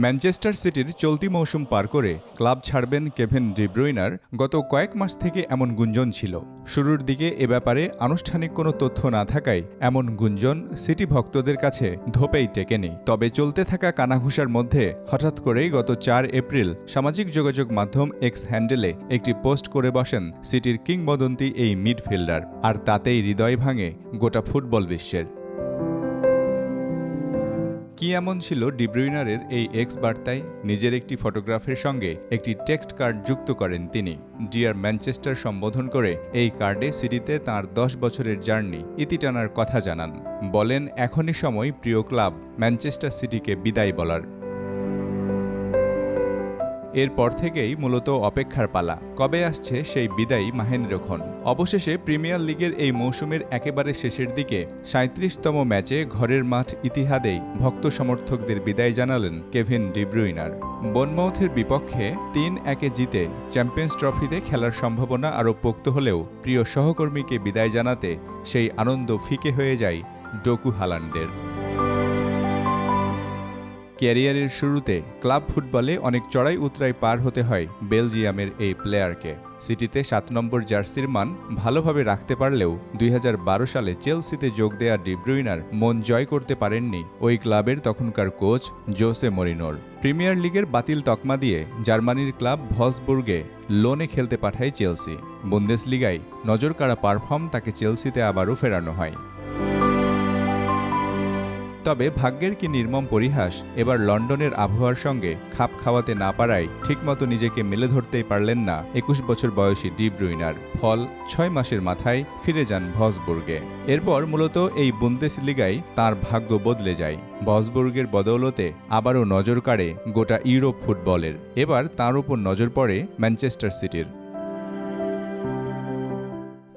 Manchester সিটির চলতি মৌসুম পার করে ক্লাব ছাড়বেন কেভিন ডিব্রুইনার গত কয়েক মাস থেকে এমন গুঞ্জন ছিল। শুরুর দিকে এ ব্যাপারে আনুষ্ঠানিক কোনো তথ্য না থাকায় এমন গুঞ্জন সিটি ভক্তদের কাছে ধোপেই টেকেনি। তবে চলতে থাকা কানাঘুষার মধ্যে হঠাৎ করেই গত চার এপ্রিল সামাজিক যোগাযোগ মাধ্যম এক্স হ্যান্ডেলে একটি পোস্ট করে বসেন সিটির কিংবদন্তি এই মিডফিল্ডার। আর তাতেই হৃদয় ভাঙে গোটা ফুটবল বিশ্বের। কি এমন ছিল ডিব্রুইনারের এই এক্স বার্তায়? নিজের একটি ফটোগ্রাফের সঙ্গে একটি টেক্সট কার্ড যুক্ত করেন তিনি। ডিয়ার ম্যানচেস্টার সম্বোধন করে এই কার্ডে সিটিতে তার দশ বছরের জার্নি, ইতি টানার কথা জানান। বলেন, এখনই সময় প্রিয় ক্লাব ম্যানচেস্টার সিটিকে বিদায় বলার। এরপর থেকেই মূলত অপেক্ষার পালা। কবে আসছে সেই বিদায়ী মাহেন্দ্রক্ষণ অবশেষে প্রিমিয়ার লিগের এই মৌসুমের একেবারে শেষের দিকে সাঁত্রিশতম ম্যাচে ঘরের মাঠ ইতিহাদেই ভক্ত সমর্থকদের বিদায় জানালেন কেভিন ডিব্রুইনার বনমাউথের বিপক্ষে তিন একে জিতে চ্যাম্পিয়ন্স ট্রফিতে খেলার সম্ভাবনা আরও পোক্ত হলেও প্রিয় সহকর্মীকে বিদায় জানাতে সেই আনন্দ ফিকে হয়ে যায় ডোকু হালান্ডের ক্যারিয়ারের শুরুতে ক্লাব ফুটবলে অনেক চড়াই উতরাই পার হতে হয় বেলজিয়ামের এই প্লেয়ারকে। সিটিতে সাত নম্বর জার্সির মান ভালোভাবে রাখতে পারলেও দুই হাজার বারো সালে চেলসিতে যোগ দেয়া ডিব্রুইনার মন জয় করতে পারেননি ওই ক্লাবের তখনকার কোচ জোসে মরিনোর। প্রিমিয়ার লিগের বাতিল তকমা দিয়ে জার্মানির ক্লাব ভসবুর্গে লোনে খেলতে পাঠায় চেলসি। বুন্দেসলিগায় নজরকাড়া পারফর্ম তাকে চেলসিতে আবারও ফেরানো হয়। তবে ভাগ্যের কি নির্মম পরিহাস, এবার লন্ডনের আবহাওয়ার সঙ্গে খাপ খাওয়াতে না পারায় ঠিকমতো নিজেকে মেলে ধরতেই পারলেন না একুশ বছর বয়সী ডিব্রুইনার ফল ছয় মাসের মাথায় ফিরে যান ভসবুর্গে। এরপর মূলত এই বুন্দেস লিগায় তাঁর ভাগ্য বদলে যায়। ভসবুর্গের বদৌলতে আবারও নজর কাড়ে গোটা ইউরোপ ফুটবলের। এবার তার উপর নজর পড়ে ম্যানচেস্টার সিটির।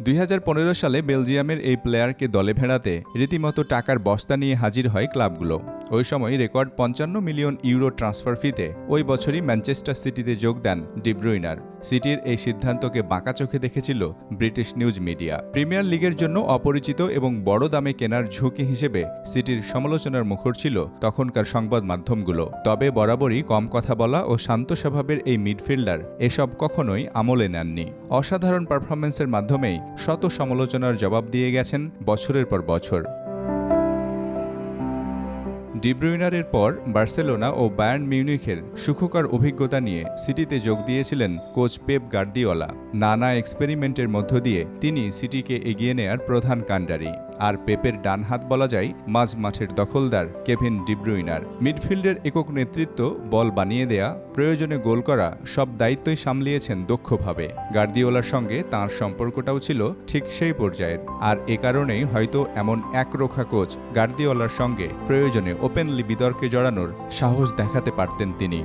দুই হাজার পনেরো সালে বেলজিয়ামের এই প্লেয়ারকে দলে ভেড়াতে রীতিমতো টাকার বস্তা নিয়ে হাজির হয় ক্লাবগুলো। ওই সময় রেকর্ড পঞ্চান্ন মিলিয়ন ইউরো ট্রান্সফার ফিতে ওই বছরই ম্যানচেস্টার সিটিতে যোগ দেন ডিব্রুইনার সিটির এই সিদ্ধান্তকে বাঁকা চোখে দেখেছিল ব্রিটিশ নিউজ মিডিয়া। প্রিমিয়ার লিগের জন্য অপরিচিত এবং বড় দামে কেনার ঝুঁকি হিসেবে সিটির সমালোচনার মুখর ছিল তখনকার সংবাদ মাধ্যমগুলো। তবে বরাবরই কম কথা বলা ও শান্ত স্বভাবের এই মিডফিল্ডার এসব কখনোই আমলে নেননি। অসাধারণ পারফরমেন্সের মাধ্যমেই শত সমালোচনার জবাব দিয়ে গেছেন বছরের পর বছর। ডিব্রুইনারের পর বার্সেলোনা ও বায়ার্ন মিউনিখের সুখকর অভিজ্ঞতা নিয়ে সিটিতে যোগ দিয়েছিলেন কোচ পেপ গার্দিওলা। নানা এক্সপেরিমেন্টের মধ্য দিয়ে তিনি সিটিকে এগিয়ে নেয়ার প্রধান কাণ্ডারি। আর পেপের ডান হাত বলা যায় মাঝ মাঠের দখলদার কেভিন ডিব্রুইনার মিডফিল্ডের একক নেতৃত্ব, বল বানিয়ে দেয়া, প্রয়োজনে গোল করা, সব দায়িত্বই সামলিয়েছেন দক্ষভাবে। গার্দিওলার সঙ্গে তার সম্পর্কটাও ছিল ঠিক সেই পর্যায়ের। আর এ কারণেই হয়তো এমন একরোখা কোচ গার্দিওলার সঙ্গে প্রয়োজনে ওপেনলি বিতর্কে জড়ানোর সাহস দেখাতে পারতেন তিনি।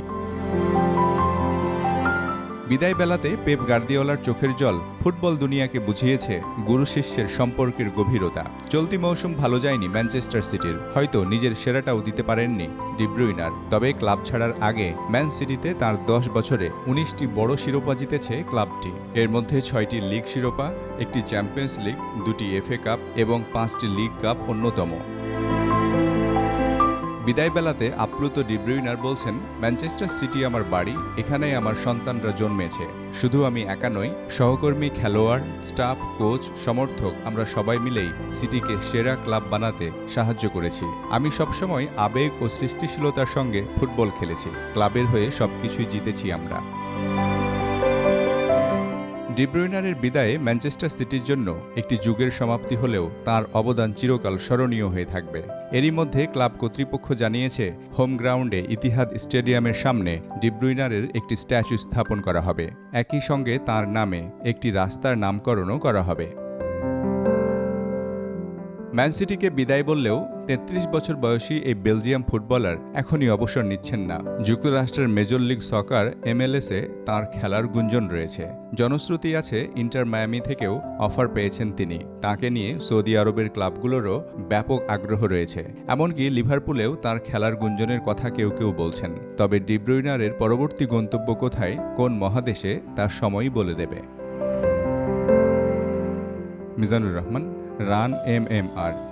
বিদায় বেলাতে পেপ গার্দিওলার চোখের জল ফুটবল দুনিয়াকে বুঝিয়েছে গুরু শিষ্যের সম্পর্কের গভীরতা। চলতি মৌসুম ভালো যায়নি ম্যানচেস্টার সিটির। হয়তো নিজের সেরাটাও দিতে পারেননি ডিব্রুইনার তবে ক্লাব ছাড়ার আগে ম্যান সিটিতে তার দশ বছরে উনিশটি বড় শিরোপা জিতেছে ক্লাবটি। এর মধ্যে ছয়টি লিগ শিরোপা, একটি চ্যাম্পিয়ন্স লিগ, দুটি এফএ কাপ এবং পাঁচটি লিগ কাপ অন্যতম। বিদায় বেলাতে আপ্লুত ডিব্রুইনার বলছেন, ম্যানচেস্টার সিটি আমার বাড়ি, এখানেই আমার সন্তানরা জন্মেছে। শুধু আমি একা নই, সহকর্মী, খেলোয়াড়, স্টাফ, কোচ, সমর্থক, আমরা সবাই মিলেই সিটিকে সেরা ক্লাব বানাতে সাহায্য করেছি। আমি সবসময় আবেগ ও সৃষ্টিশীলতার সঙ্গে ফুটবল খেলেছি। ক্লাবের হয়ে সবকিছুই জিতেছি আমরা। ডিব্রুইনারের বিদায়ে ম্যানচেস্টার সিটির জন্য একটি যুগের সমাপ্তি হলেও তার অবদান চিরকাল স্মরণীয় হয়ে থাকবে। এরই মধ্যে ক্লাব কর্তৃপক্ষ জানিয়েছে, হোম গ্রাউন্ডে ইতিহাদ স্টেডিয়ামের সামনে ডিব্রুইনারের একটি স্ট্যাচু স্থাপন করা হবে। একই সঙ্গে তার নামে একটি রাস্তার নামকরণও করা হবে। ম্যান সিটিকে বিদায় বললেও তেত্রিশ বছর বয়সী এই বেলজিয়াম ফুটবলার এখনই অবসর নিচ্ছেন না। যুক্তরাষ্ট্রের মেজর লিগ সকার এমএলএসে তার খেলার গুঞ্জন রয়েছে। জনশ্রুতি আছে ইন্টার মায়ামি থেকেও অফার পেয়েছেন তিনি। তাকে নিয়ে সৌদি আরবের ক্লাবগুলোরও ব্যাপক আগ্রহ রয়েছে। এমনকি লিভারপুলেও তার খেলার গুঞ্জনের কথা কেউ কেউ বলছেন। তবে ডিব্রুইনারের পরবর্তী গন্তব্য কোথায়, কোন মহাদেশে, তার সময়ই বলে দেবে। মিজানুর রহমান রান এম এম আর